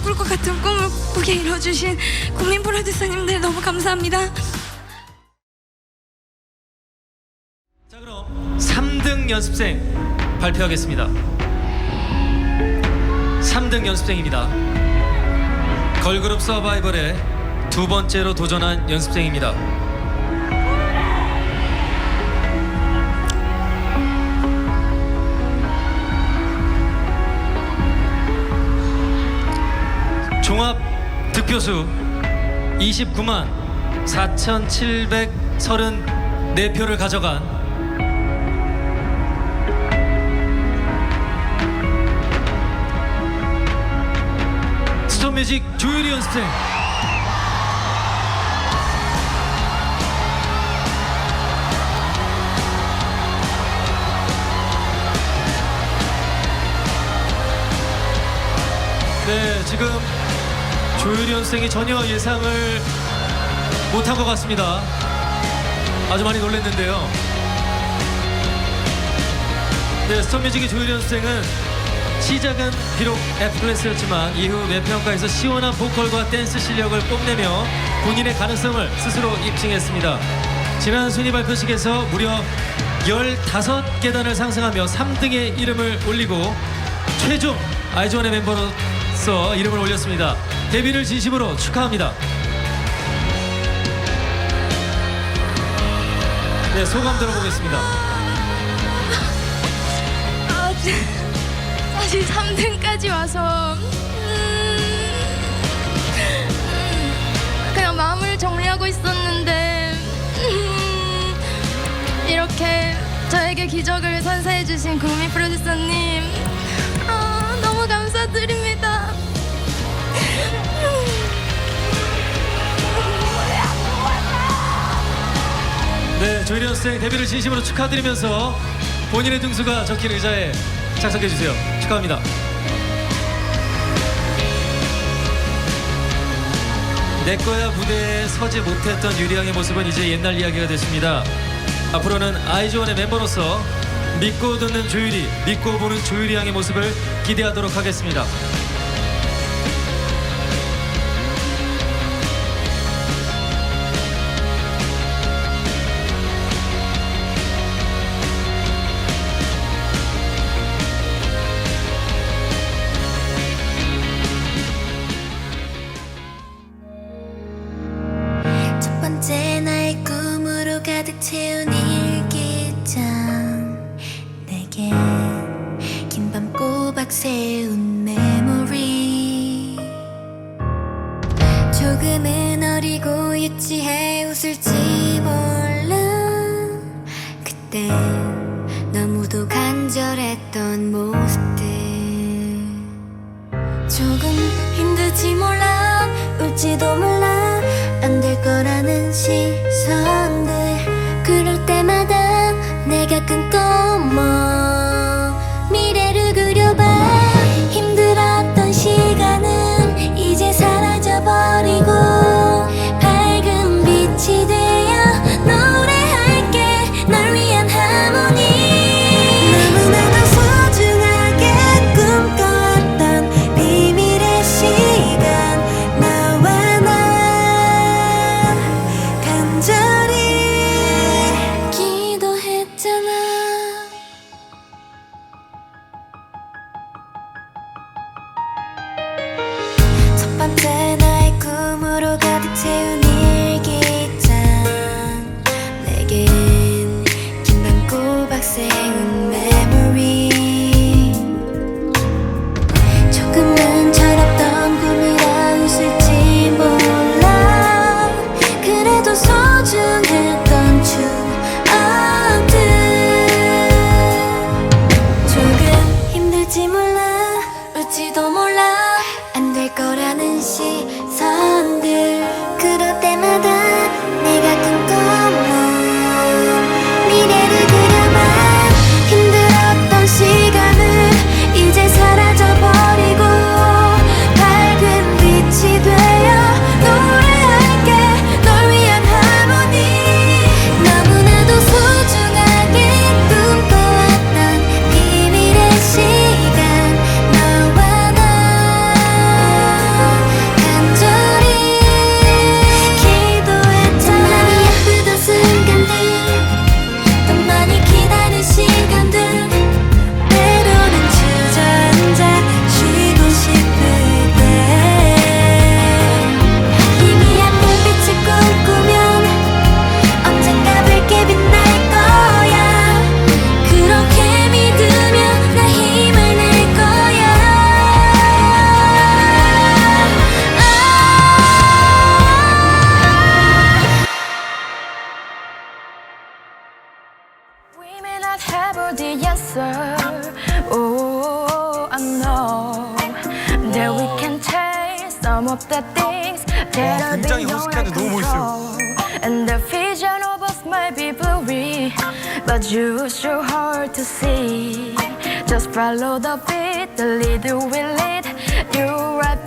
안 꿀 것 같은 꿈을 꾸게 이뤄주신 국민 프로듀서님들 너무 감사합니다. 자 그럼 3등 연습생 발표하겠습니다. 3등 연습생입니다. 걸그룹 서바이벌에 두 번째로 도전한 연습생입니다. 종합 득표수 29만 4,734표를 가져간 스톤뮤직 조율이 연습생. 네 지금 조율이 연습생이 전혀 예상을 못한 것 같습니다 아주 많이 놀랐는데요 네 스톤뮤직의 조율이 연습생은 시작은 비록 F클래스였지만 이후 매평가에서 시원한 보컬과 댄스 실력을 뽐내며 본인의 가능성을 스스로 입증했습니다. 지난 순위 발표식에서 무려 15계단을 상승하며 3등의 이름을 올리고 최종 아이즈원의 멤버로서 이름을 올렸습니다. 데뷔를 진심으로 축하합니다. 네, 소감 들어보겠습니다. 아, 사실 3등까지 와서 음, 음, 그냥 마음을 정리하고 있었는데 음, 이렇게 저에게 기적을 선사해 주신 구미 프로듀서님 아, 너무 감사드립니다. 네, 조일이 학생 데뷔를 진심으로 축하드리면서 본인의 등수가 적힌 의자에 착석해 주세요. 축하합니다. 내 거야 무대에 서지 못했던 유리양의 모습은 이제 옛날 이야기가 됐습니다. 앞으로는 아이즈원의 멤버로서 믿고 듣는 조율이, 믿고 보는 조율이 양의 모습을 기대하도록 하겠습니다. 채운 일기장. 내게 긴밤 꼬박 세운 메모리. 조금은 어리고 유치해 웃을지 몰라. 그때 너무도 간절했던 모습들. 조금 힘들지 몰라 울지도 몰라 시선들 그럴 때마다 the things that are 굉장히 beyond 허스키한데 our 너무 멋있어요. control. And the vision of us might be blurry, but you sure hard to see. Just follow the beat, the leader will lead you right